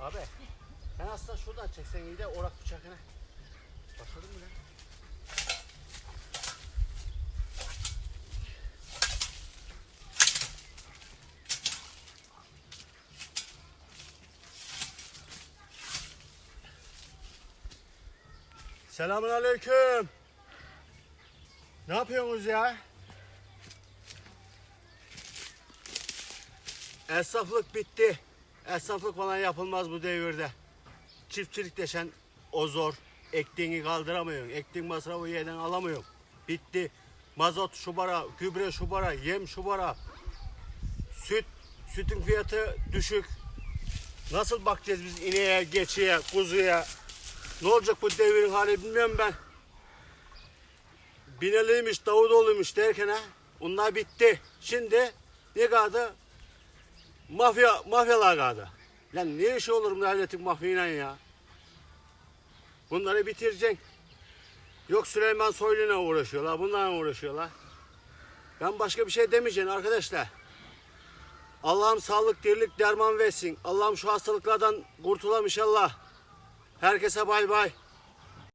Abi sen aslında şuradan çeksen iyi de orak bıçakını. Başladın mı lan? Selamun aleyküm. Ne yapıyorsunuz ya? Esnaflık bitti. Esnaflık falan yapılmaz bu devirde. Çiftçilik deşen o zor. Ektiğini kaldıramıyorsun. Ektiğin masrafı yerden alamıyorsun. Bitti. Mazot şu bara, gübre şu bara, yem şu bara. Süt, sütün fiyatı düşük. Nasıl bakacağız biz ineğe, geçiye, kuzuya? Ne olacak bu devirin hali bilmiyorum ben. Binaliymiş, Davutoğlu'ymuş derken ha. Onlar bitti. Şimdi ne kaldı? Mafya, mafyalar kaldı. Lan ne iş olur devletin mafyayla ya? Bunları bitireceksin. Yok Süleyman Soylu'yla uğraşıyorlar, bunlarla uğraşıyorlar. Ben başka bir şey demeyeceğim arkadaşlar. Allah'ım sağlık, dirlik, derman versin. Allah'ım şu hastalıklardan kurtulalım inşallah. Herkese bay bay.